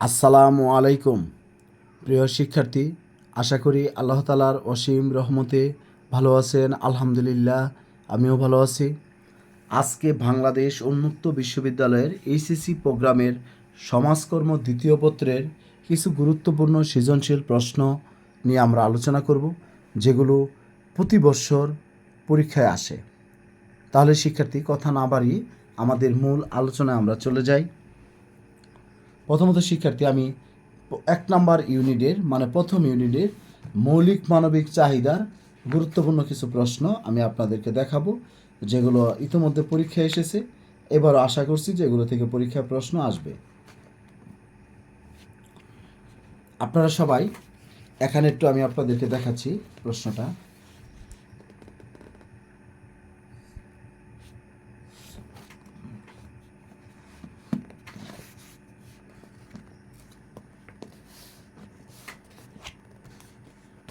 আসসালামু আলাইকুম। প্রিয় শিক্ষার্থী, আশা করি আল্লাহ তালার অসীম রহমতে ভালো আছেন, আলহামদুলিল্লাহ, আমিও ভালো আছি। আজকে বাংলাদেশ উন্মুক্ত বিশ্ববিদ্যালয়ের এইচএসসি প্রোগ্রামের সমাজকর্ম দ্বিতীয় পত্রের কিছু গুরুত্বপূর্ণ সৃজনশীল প্রশ্ন নিয়ে আমরা আলোচনা করব, যেগুলো প্রতি বছর পরীক্ষায় আসে। তাহলে শিক্ষার্থী, কথা না বাড়িয়ে আমাদের মূল আলোচনায় আমরা চলে যাই। প্রথমত শিক্ষার্থী, আমি এক নাম্বার ইউনিটের মানে প্রথম ইউনিটের মৌলিক মানবিক চাহিদার গুরুত্বপূর্ণ কিছু প্রশ্ন আমি আপনাদেরকে দেখাবো, যেগুলো ইতিমধ্যে পরীক্ষায় এসেছে। এবারও আশা করছি যে এগুলো থেকে পরীক্ষায় প্রশ্ন আসবে। আপনারা সবাই এখানে একটু আমি আপনাদেরকে দেখাচ্ছি প্রশ্নটা।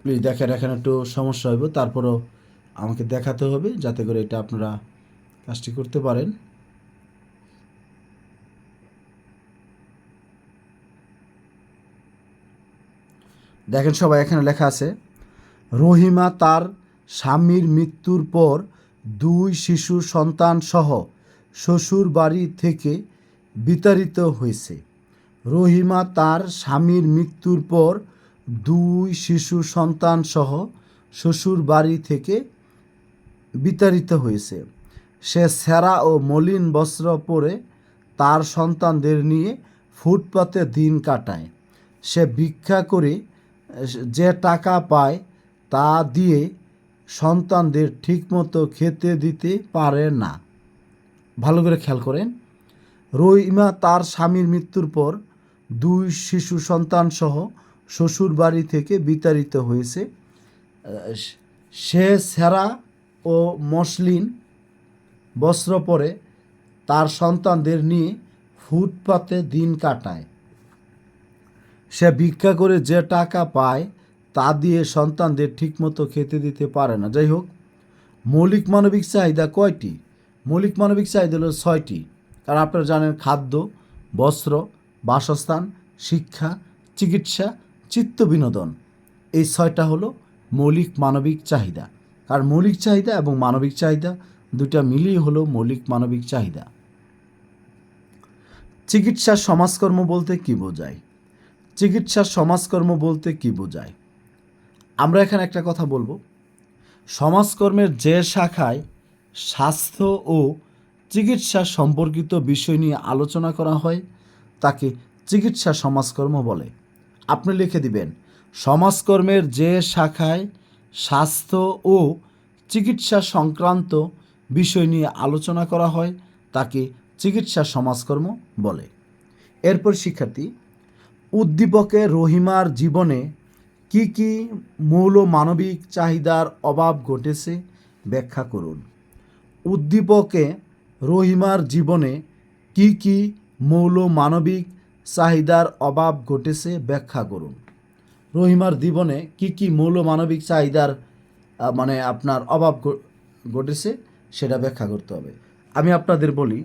প্লিজ দেখেন, এখানে একটু সমস্যা হইব, তারপরও আমাকে দেখাতে হবে যাতে করে এটা আপনারা কাজটি করতে পারেন। দেখেন সবাই, এখানে লেখা আছে, রহিমা তার স্বামীর মৃত্যুর পর দুই শিশু সন্তান সহ শ্বশুর বাড়ি থেকে বিতাড়িত হয়েছে। রহিমা তার স্বামীর মৃত্যুর পর দুই শিশু সন্তান সহ শ্বশুর বাড়ি থেকে বিতাড়িত হয়েছে। সে সেরা ও মলিন বস্ত্র পরে তার সন্তানদের নিয়ে ফুটপাতে দিন কাটায়। সে ভিক্ষা করে, যে টাকা পায় তা দিয়ে সন্তানদের ঠিকমতো খেতে দিতে পারে না। ভালো করে খেয়াল করেন। রহিমা তার স্বামীর মৃত্যুর পর দুই শিশু সন্তান সহ শ্বশুর বাড়ি থেকে বিতাড়িত হয়েছে। সে সেরা ও মসলিন বস্ত্র পরে তার সন্তানদের নিয়ে ফুটপাতে দিন কাটায়। সে ভিক্ষা করে যে টাকা পায়, তা দিয়ে সন্তানদের ঠিকমতো খেতে দিতে পারে না। যাই হোক, মৌলিক মানবিক চাহিদা কয়টি? মৌলিক মানবিক চাহিদা হলো ছয়টি। কারণ আপনারা জানেন, খাদ্য, বস্ত্র, বাসস্থান, শিক্ষা, চিকিৎসা চিত্ত বিনোদন এই ছয়টা হলো মৌলিক মানবিক চাহিদা। কারণ মৌলিক চাহিদা এবং মানবিক চাহিদা দুটা মিলিয়ে হলো মৌলিক মানবিক চাহিদা। চিকিৎসা সমাজকর্ম বলতে কি বোঝায়? চিকিৎসা সমাজকর্ম বলতে কি বোঝায়? আমরা এখানে একটা কথা বলব। সমাজকর্মের যে শাখায় স্বাস্থ্য ও চিকিৎসা সম্পর্কিত বিষয় নিয়ে আলোচনা করা হয়, তাকে চিকিৎসা সমাজকর্ম বলে। আপনি লিখে দিবেন, সমাজকর্মের যে শাখায় স্বাস্থ্য ও চিকিৎসা সংক্রান্ত বিষয় নিয়ে আলোচনা করা হয়, তাকে চিকিৎসা সমাজকর্ম বলে। এরপর শিক্ষার্থী, উদ্দীপকে রহিমার জীবনে কি কি মৌল মানবিক চাহিদার অভাব ঘটেছে ব্যাখ্যা করুন। উদ্দীপকে রহিমার জীবনে কি কি মৌল মানবিক চাহিদার অভাব ঘটেছে, ব্যাখ্যা করুন। রহিমার জীবনে কি কি মৌল মানবিক চাহিদার মানে আপনার অভাব ঘটেছে সেটা ব্যাখ্যা করতে হবে। আমি আপনাদের বলি,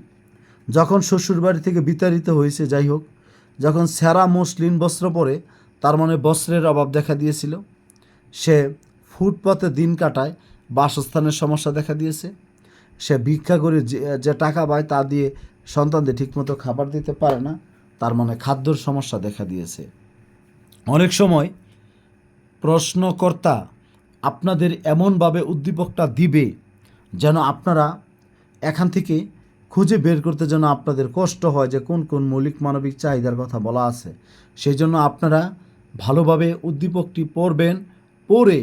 যখন শ্বশুরবাড়ি থেকে বিতাড়িত হয়েছে, যাই হোক, যখন সেরা মসলিন বস্ত্র পরে, তার মানে বস্ত্রের অভাব দেখা দিয়েছিল, সে ফুটপথে দিন কাটায়, বাসস্থানের সমস্যা দেখা দিয়েছে, সে ভিক্ষা করে যে টাকা পায় তা দিয়ে সন্তানদের ঠিকমতো খাবার দিতে পারে না তার মানে খাদ্যর সমস্যা দেখা দিয়েছে। অনেক সময় প্রশ্নকর্তা আপনাদের এমনভাবে উদ্দীপকটা দিবে যেন আপনারা এখান থেকে খুঁজে বের করতে যেন আপনাদের কষ্ট হয় যে কোন কোন মৌলিক মানবিক চাহিদার কথা বলা আছে। সেই জন্য আপনারা ভালোভাবে উদ্দীপকটি পড়বেন, পড়ে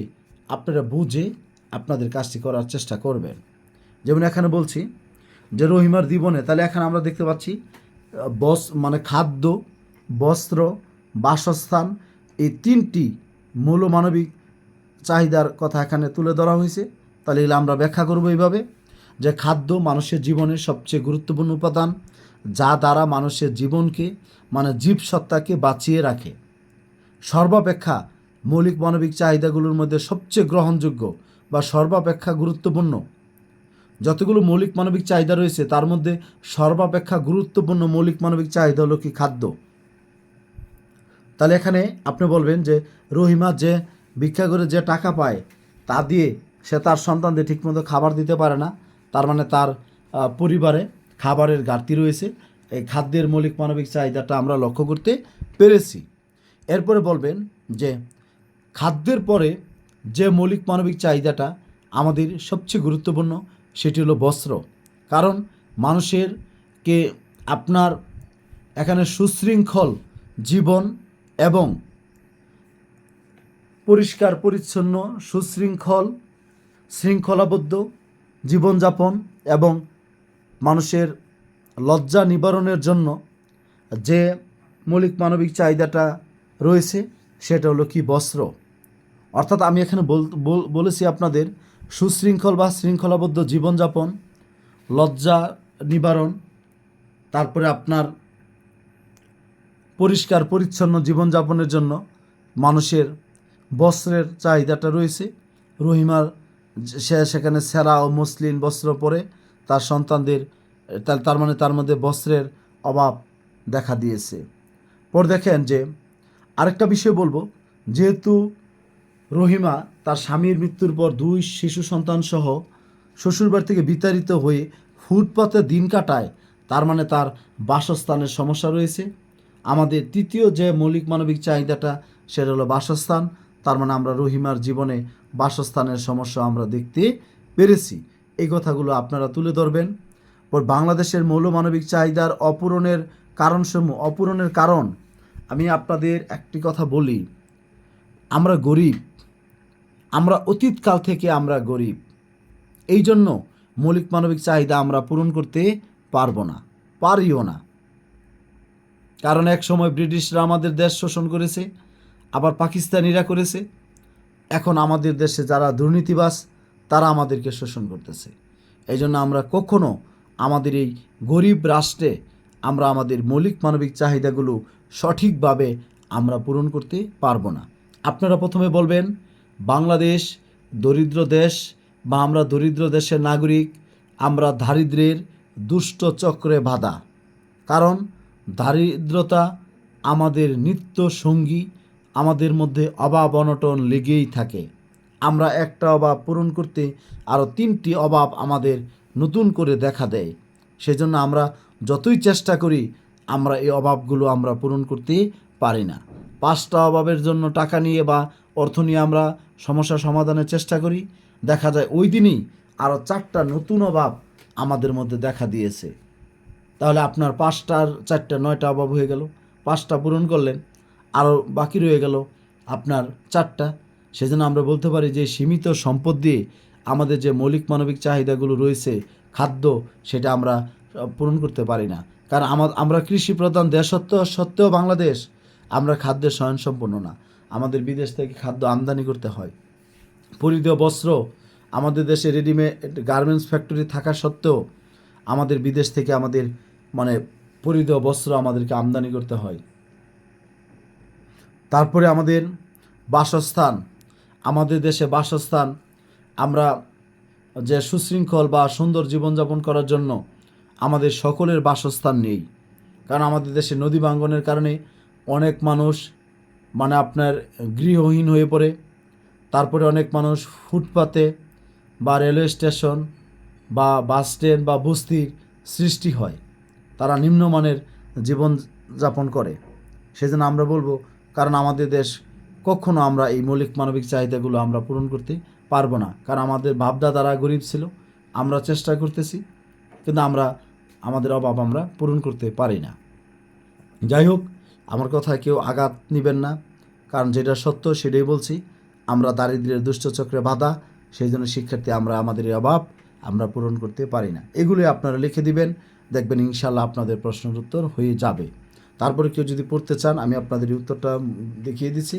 আপনারা বুঝে আপনাদের কাজটি করার চেষ্টা করবেন। যেমন এখানে বলছি যে রহিমার জীবনে, তাহলে এখানে আমরা দেখতে পাচ্ছি বস মানে খাদ্য, বস্ত্র, বাসস্থান এই তিনটি মৌলমানবিক চাহিদার কথা এখানে তুলে ধরা হয়েছে। তাহলে এগুলো আমরা ব্যাখ্যা করব এইভাবে যে খাদ্য মানুষের জীবনের সবচেয়ে গুরুত্বপূর্ণ উপাদান, যা দ্বারা মানুষের জীবনকে মানে জীবসত্তাকে বাঁচিয়ে রাখে। সর্বাপেক্ষা মৌলিক মানবিক চাহিদাগুলোর মধ্যে সবচেয়ে গ্রহণযোগ্য বা সর্বাপেক্ষা গুরুত্বপূর্ণ যতগুলো মৌলিক মানবিক চাহিদা রয়েছে, তার মধ্যে সর্বাপেক্ষা গুরুত্বপূর্ণ মৌলিক মানবিক চাহিদা হলো কি খাদ্য? তাহলে এখানে আপনি বলবেন যে রহিমা যে ভিক্ষা করে যে টাকা পায়, তা দিয়ে সে তার সন্তানদের ঠিকমতো খাবার দিতে পারে না, তার মানে তার পরিবারে খাবারের ঘাটতি রয়েছে। এই খাদ্যের মৌলিক মানবিক চাহিদাটা আমরা লক্ষ্য করতে পেরেছি। এরপরে বলবেন যে খাদ্যের পরে যে মৌলিক মানবিক চাহিদাটা আমাদের সবচেয়ে গুরুত্বপূর্ণ সেটি হলো বস্ত্র। কারণ মানুষের কে আপনার এখানে সুশৃঙ্খল জীবন এবং পরিষ্কার, পরিচ্ছন্ন, সুশৃঙ্খল, শৃঙ্খলাবদ্ধ জীবনযাপন এবং মানুষের লজ্জা নিবারণের জন্য যে মৌলিক মানবিক চাহিদাটা রয়েছে, সেটা হলো কি বস্ত্র। অর্থাৎ আমি এখানে বল- বল- বলেছি আপনাদের সুশৃঙ্খল বা শৃঙ্খলাবদ্ধ জীবনযাপন, লজ্জা নিবারণ, তারপরে আপনার পরিষ্কার, পরিচ্ছন্ন জীবনযাপনের জন্য মানুষের বস্ত্রের চাহিদাটা রয়েছে। রহিমার সে, সেখানে সেরা ও মসলিন বস্ত্র পরে তার সন্তানদের, তার তার মানে তার মধ্যে বস্ত্রের অভাব দেখা দিয়েছে। পর দেখেন যে আরেকটা বিষয় বলব, যেহেতু রহিমা তার স্বামীর মৃত্যুর পর দুই শিশু সন্তান সহ শ্বশুরবাড়ি থেকে বিতাড়িত হয়ে ফুটপাতে দিন কাটায়। তার মানে তার বাসস্থানের সমস্যা রয়েছে। আমাদের তৃতীয় যে মৌলিক মানবিক চাহিদাটা, সেটা হলো বাসস্থান। তার মানে আমরা রহিমার জীবনে বাসস্থানের সমস্যা আমরা দেখতে পেরেছি। এই কথাগুলো আপনারা তুলে ধরবেন। পর বাংলাদেশের মৌলমানবিক চাহিদার অপূরণের কারণসমূহ, অপূরণের কারণ আমি আপনাদের একটি কথা বলি। আমরা গরিব আমরা অতীতকাল থেকে আমরা গরিব। এই জন্য মৌলিক মানবিক চাহিদা আমরা পূরণ করতে পারব না, পারিও না। কারণ এক সময় ব্রিটিশরা আমাদের দেশ শোষণ করেছে, আবার পাকিস্তানিরা করেছে। এখন আমাদের দেশে যারা দুর্নীতিবাস তারা আমাদেরকে শোষণ করতেছে। এই জন্য আমরা কখনো আমাদের এই গরিব রাষ্ট্রে আমরা আমাদের মৌলিক মানবিক চাহিদাগুলো সঠিকভাবে আমরা পূরণ করতে পারব না। আপনারা প্রথমে বলবেন বাংলাদেশ দরিদ্র দেশ বা আমরা দরিদ্র দেশের নাগরিক, আমরা দারিদ্রের দুষ্ট চক্রে বাধা। কারণ দারিদ্রতা আমাদের নিত্য সঙ্গী, আমাদের মধ্যে অভাব অনটন লেগেই থাকে। আমরা একটা অভাব পূরণ করতে আরও তিনটি অভাব আমাদের নতুন করে দেখা দেয়। সেজন্য আমরা যতই চেষ্টা করি, আমরা এই অভাবগুলো আমরা পূরণ করতে পারি না। পাঁচটা অভাবের জন্য টাকা নিয়ে বা অর্থ নিয়ে আমরা সমস্যা সমাধানের চেষ্টা করি। দেখা যায় ওই দিনই আরও চারটা নতুন অভাব আমাদের মধ্যে দেখা দিয়েছে। তাহলে আপনার পাঁচটার চারটা, নয়টা অভাব হয়ে গেল। পাঁচটা পূরণ করলেন আরও বাকি রয়ে গেল আপনার চারটা। সেজন্য আমরা বলতে পারি যে সীমিত সম্পদ দিয়ে আমাদের যে মৌলিক মানবিক চাহিদাগুলো রয়েছে, খাদ্য, সেটা আমরা পূরণ করতে পারি না। কারণ আমা- আমরা কৃষি প্রধান দেশ সত্ত্বেও সত্ত্বেও বাংলাদেশ, আমরা খাদ্যের স্বয়ংসম্পন্ন না। আমাদের বিদেশ থেকে খাদ্য আমদানি করতে হয়। পরিধেয় বস্ত্র আমাদের দেশে রেডিমেড গার্মেন্টস ফ্যাক্টরি থাকা সত্ত্বেও আমাদের বিদেশ থেকে আমাদের মানে পরিধেয় বস্ত্র আমাদেরকে আমদানি করতে হয়। তারপরে আমাদের বাসস্থান, আমাদের দেশে বাসস্থান, আমরা যে সুশৃঙ্খল বা সুন্দর জীবনযাপন করার জন্য আমাদের সকলের বাসস্থান নেই। কারণ আমাদের দেশে নদী ভাঙ্গনের কারণে অনেক মানুষ মানে আপনার গৃহহীন হয়ে পড়ে। তারপরে অনেক মানুষ ফুটপাতে বা রেলওয়ে স্টেশন বা বাস স্ট্যান্ড বা বস্তির সৃষ্টি হয়। তারা নিম্নমানের জীবনযাপন করে। সেজন্য আমরা বলব, কারণ আমাদের দেশ কখনো আমরা এই মৌলিক মানবিক চাহিদাগুলো আমরা পূরণ করতে পারব না। কারণ আমাদের বাপদাদারা গরিব ছিল, আমরা চেষ্টা করতেছি, কিন্তু আমরা, আমাদের অভাব আমরা পূরণ করতে পারি না। যাই হোক আমার কেউ আঘাত নেবেন না, কারণ যেটা সত্য সেটাই বলছি। আমরা দারিদ্র্যের দুষ্টচক্রে বাধা সেই জন্য শিক্ষার্থী আমরা আমাদের অভাব আমরা পূরণ করতে পারি না। এগুলি আপনারা লিখে দিবেন, দেখবেন ইনশাল্লাহ আপনাদের প্রশ্নের উত্তর হয়ে যাবে। তারপরে কেউ যদি পড়তে চান, আমি আপনাদের উত্তরটা দেখিয়ে দিচ্ছি।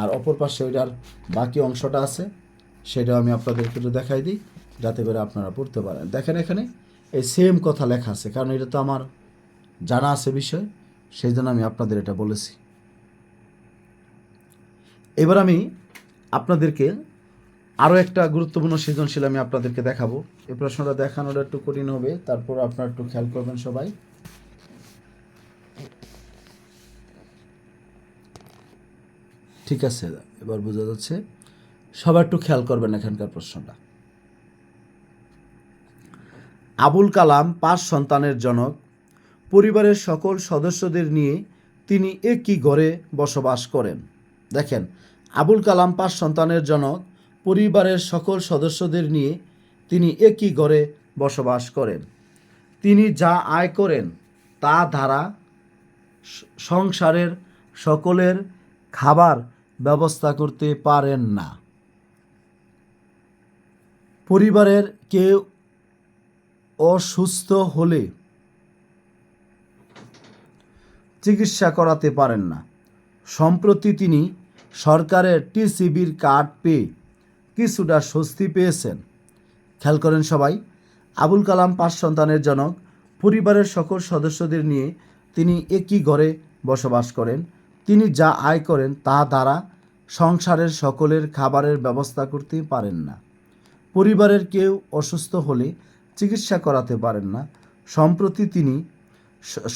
আর অপর পাশে ওইটার বাকি অংশটা আছে, সেটাও আমি আপনাদেরকে একটু দেখাই দিই, যাতে করে আপনারা পড়তে পারেন। দেখেন এখানে এই সেম কথা লেখা আছে, কারণ এটা তো আমার জানা আছে বিষয়। সেই জন্য আমি আপনাদের এটা বলেছি। এবার আমি আপনাদেরকে আরও একটা গুরুত্বপূর্ণ সৃজনশীল আমি আপনাদেরকে দেখাবো। এই প্রশ্নটা দেখানোটা একটু কঠিন হবে, তারপর আপনারা একটু খেয়াল করবেন সবাই। ঠিক আছে, এবার বোঝা যাচ্ছে। সবাই একটু খেয়াল করবেন এখানকার প্রশ্নটা। আবুল কালাম পাঁচ সন্তানের জনক পরিবারের সকল সদস্যদের নিয়ে তিনি একই ঘরে বসবাস করেন। দেখেন, আবুল কালাম পাঁচ সন্তানের জনক, পরিবারের সকল সদস্যদের নিয়ে তিনি একই ঘরে বসবাস করেন। তিনি যা আয় করেন, তা দ্বারা সংসারের সকলের খাবার ব্যবস্থা করতে পারেন না। পরিবারের কেউ অসুস্থ হলে চিকিৎসা করাতে পারেন না। সম্প্রতি তিনি সরকারের টিসিবির কার্ড পেয়ে কিছুটা স্বস্তি পেয়েছেন। খেয়াল করেন সবাই, আবুল কালাম পাঁচ সন্তানের জনক, পরিবারের সকল সদস্যদের নিয়ে তিনি একই ঘরে বসবাস করেন। তিনি যা আয় করেন তা দ্বারা সংসারের সকলের খাবারের ব্যবস্থা করতে পারেন না। পরিবারের কেউ অসুস্থ হলে চিকিৎসা করাতে পারেন না। সম্প্রতি তিনি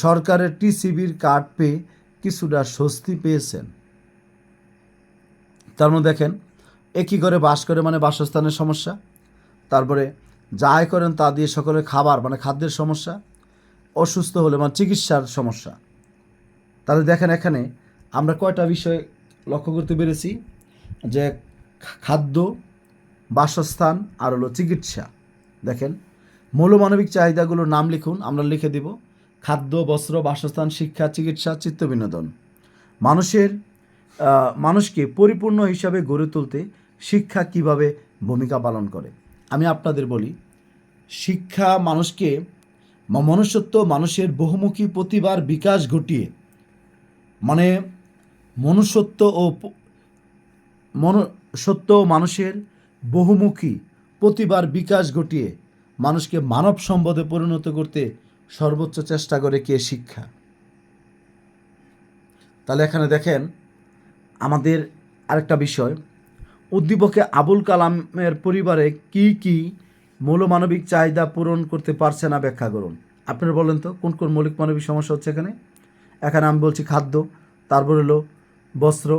সরকারের টিসিবির কার্ড পেয়ে কিছুটা স্বস্তি পেয়েছেন। তার মধ্যে দেখেন একই ঘরে বাস করে মানে বাসস্থানের সমস্যা? তারপরে যা আয় করেন তা দিয়ে সকলের খাবার মানে খাদ্যের সমস্যা, অসুস্থ হলে মানে চিকিৎসার সমস্যা। তাহলে দেখেন এখানে আমরা কয়টা বিষয় লক্ষ্য করতে পেরেছি, যে খাদ্য, বাসস্থান আর হলো চিকিৎসা। দেখেন, মৌলমানবিক চাহিদাগুলোর নাম লিখুন, আমরা লিখে দিব। খাদ্য, বস্ত্র, বাসস্থান, শিক্ষা, চিকিৎসা, চিত্ত বিনোদন। মানুষের মানুষকে পরিপূর্ণ হিসাবে গড়ে তুলতে শিক্ষা কীভাবে ভূমিকা পালন করে? আমি আপনাদের বলি, শিক্ষা মানুষকে মনুষ্যত্ব, মানুষের বহুমুখী প্রতিভার বিকাশ ঘটিয়ে মানে মনুষ্যত্ব ও মনুষ্যত্ব মানুষের বহুমুখী প্রতিভার বিকাশ ঘটিয়ে মানুষকে মানব সম্পদে পরিণত করতে সর্বোচ্চ চেষ্টা করে কে শিক্ষা? তাহলে এখানে দেখেন, আমাদের আরেকটা বিষয়। উদ্দীপকে আবুল কালামের পরিবারে কি কি মৌলমানবিক চাহিদা পূরণ করতে পারছে না ব্যাখ্যা করুন। আপনারা বলেন তো, কোন কোন মৌলিক মানবিক সমস্যা হচ্ছে এখানে? এখানে আমি বলছি খাদ্য, তারপর হলো বস্ত্র।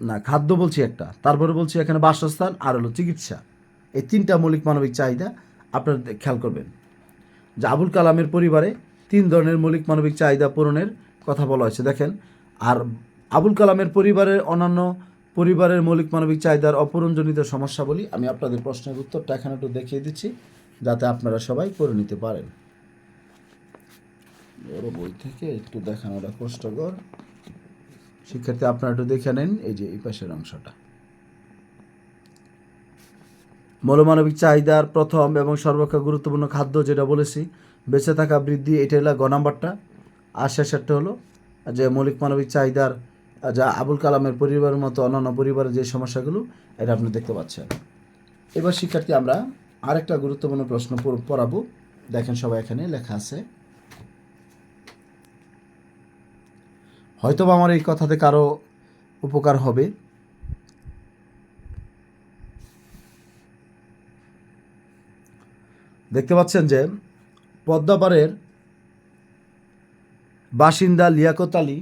না, খাদ্য বলছি একটা, তারপরে বলছি এখানে বাসস্থান আর হলো চিকিৎসা। এই তিনটা মৌলিক মানবিক চাহিদা আপনারা খেয়াল করবেন। যে আবুল কালামের পরিবারে তিন ধরনের মৌলিক মানবিক চাহিদা পূরণের কথা বলা হয়েছে। দেখেন, আর আবুল কালামের পরিবারের অন্যান্য পরিবারের মৌলিক মানবিক চাহিদার অপূরণজনিত সমস্যা বলি, আমি আপনাদের প্রশ্নের উত্তরটা এখানে একটু দেখিয়ে দিচ্ছি, যাতে আপনারা সবাই করে নিতে পারেন। বড় বই থেকে একটু দেখানোটা কষ্টকর। শিক্ষার্থী, আপনারা একটু দেখে নেন এই যে এই পাশের অংশটা। মৌলমানবিক চাহিদার প্রথম এবং সর্বাপেক্ষা গুরুত্বপূর্ণ খাদ্য যেটা বলেছি, বেঁচে থাকা বৃদ্ধি, এটা হলো গ নাম্বারটা। আর শেষেরটা হলো যে মৌলিক মানবিক চাহিদার, যা আবুল কালামের পরিবারের মতো অন্যান্য পরিবারের যে সমস্যাগুলো, এটা আপনি দেখতে পাচ্ছেন। এবার শিক্ষার্থী, আমরা আরেকটা গুরুত্বপূর্ণ প্রশ্ন পড়- পড়াবো। দেখেন সবাই এখানে লেখা আছে, হয়তোবা আমার এই কথাতে কারও উপকার হবে। দেখতে পাচ্ছেন যে পদ্মাপাড়ের বাসিন্দা লিয়াকত আলী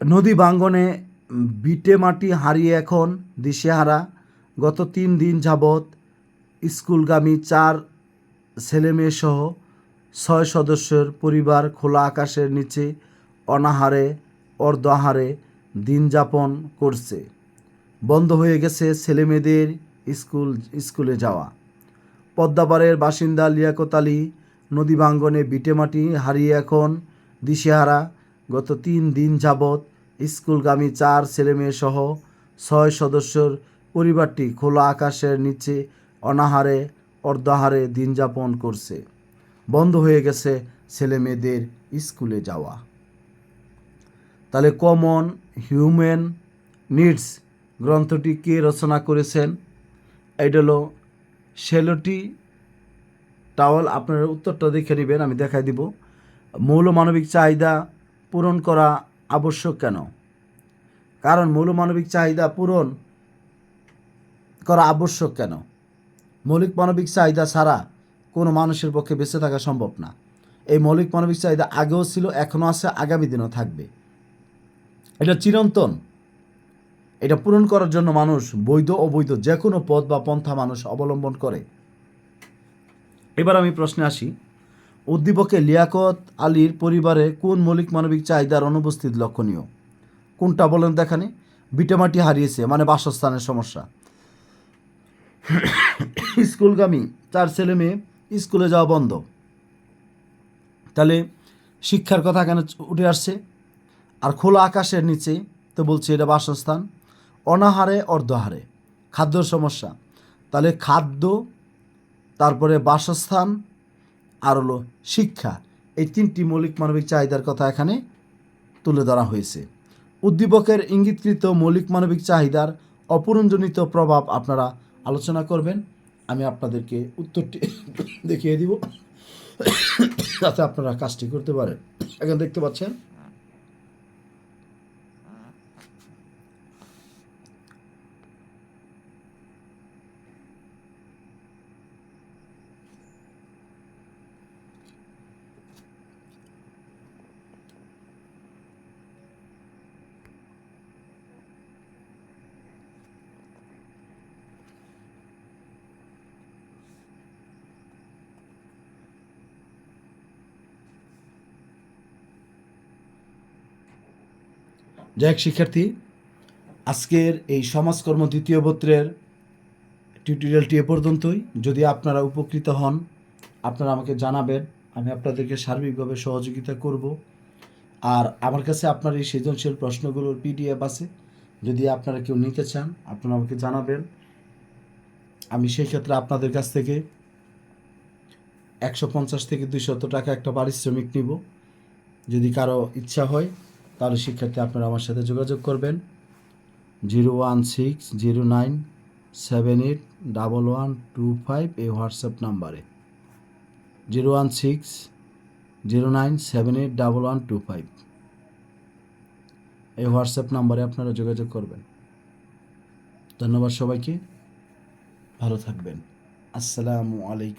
নদী বাঙ্গনে বিটে মাটি হারিয়ে এখন দিশেহারা। গত তিন দিন যাবৎ স্কুলগামী চার ছেলেমেয়ে সহ ছয় সদস্যের পরিবার খোলা আকাশের নিচে অনাহারে, অর্ধহারে দিন যাপন করছে। বন্ধ হয়ে গেছে ছেলেমেয়েদের স্কুল, স্কুলে যাওয়া। পদ্মাপাড়ের বাসিন্দা লিয়াকত আলী নদী বাঙ্গনে বিটেমাটি হারিয়ে এখন দিশেহারা। গত তিন দিন যাবৎ স্কুলগামী চার ছেলেমেয়ে সহ ছয় সদস্যর পরিবারটি খোলা আকাশের নিচে অনাহারে, অর্ধাহারে দিন যাপন করছে। বন্ধ হয়ে গেছে ছেলেমেয়েদের স্কুলে যাওয়া। তাহলে কমন হিউম্যান নিডস গ্রন্থটি কে রচনা করেছেন? এটা হলো শেলোটি টাওয়াল, আপনারা উত্তরটা দেখে নেবেন, আমি দেখাই দিব। মৌল মানবিক চাহিদা পূরণ করা আবশ্যক কেন? কারণ মৌল মানবিক চাহিদা পূরণ করা আবশ্যক কেন? মৌলিক মানবিক চাহিদা ছাড়া কোনো মানুষের পক্ষে বেঁচে থাকা সম্ভব না। এই মৌলিক মানবিক চাহিদা আগেও ছিল, এখনও আছে, আগামী দিনও থাকবে। এটা চিরন্তন। এটা পূরণ করার জন্য মানুষ বৈধ, অবৈধ যে কোনো পথ বা পন্থা মানুষ অবলম্বন করে। এবার আমি প্রশ্নে আসি, উদ্দীপকে লিয়াকত আলীর পরিবারে কোন মৌলিক মানবিক চাহিদার অনুপস্থিত লক্ষণীয়? কোনটা বলেন দেখানি? বিটামাটি হারিয়েছে মানে বাসস্থানের সমস্যা। স্কুলগামী চার ছেলে মেয়ে স্কুলে যাওয়া বন্ধ। তাহলে শিক্ষার কথা কেন উঠে আসছে? আর খোলা আকাশের নিচে তো বলছে এটা বাসস্থান। অনাহারে, অর্ধহারে। খাদ্যর সমস্যা। তাহলে খাদ্য, তারপরে বাসস্থান, আর হলো শিক্ষা। এই তিনটি মৌলিক মানবিক চাহিদার কথা এখানে তুলে ধরা হয়েছে। উদ্দীপকের ইঙ্গিতকৃত মৌলিক মানবিক চাহিদার অপূরণজনিত প্রভাব আপনারা আলোচনা করবেন। আমি আপনাদেরকে উত্তরটি দেখিয়ে দিব। যাতে আপনারা কাজটি করতে পারেন। এখন দেখতে পাচ্ছেন যাই হোক, শিক্ষার্থী, আজকের এই সমাজকর্ম দ্বিতীয় পত্রের টিউটোরিয়ালটি এ পর্যন্তই। যদি আপনারা উপকৃত হন, আপনারা আমাকে জানাবেন, আমি আপনাদেরকে সার্বিকভাবে সহযোগিতা করব। আর আমার কাছে আপনার এই সৃজনশীল প্রশ্নগুলোর পিডিএফ আছে, যদি আপনারা কেউ নিতে চান, আপনারা আমাকে জানাবেন। আমি সেই ক্ষেত্রে আপনাদের কাছ থেকে একশো পঞ্চাশ থেকে দুইশত টাকা একটা পারিশ্রমিক নিব, যদি কারও ইচ্ছা হয়। তাহলে শিক্ষার্থী আপনারা আমার সাথে যোগাযোগ করবেন। Zero one six, zero nine, seven eight, double one, two five এই হোয়াটসঅ্যাপ নাম্বারে। Zero one six, zero nine, seven eight, double one, two five. এই হোয়াটসঅ্যাপ নাম্বারে আপনারা যোগাযোগ করবেন। ধন্যবাদ সবাইকে। ভালো থাকবেন। আসসালামু আলাইকুম।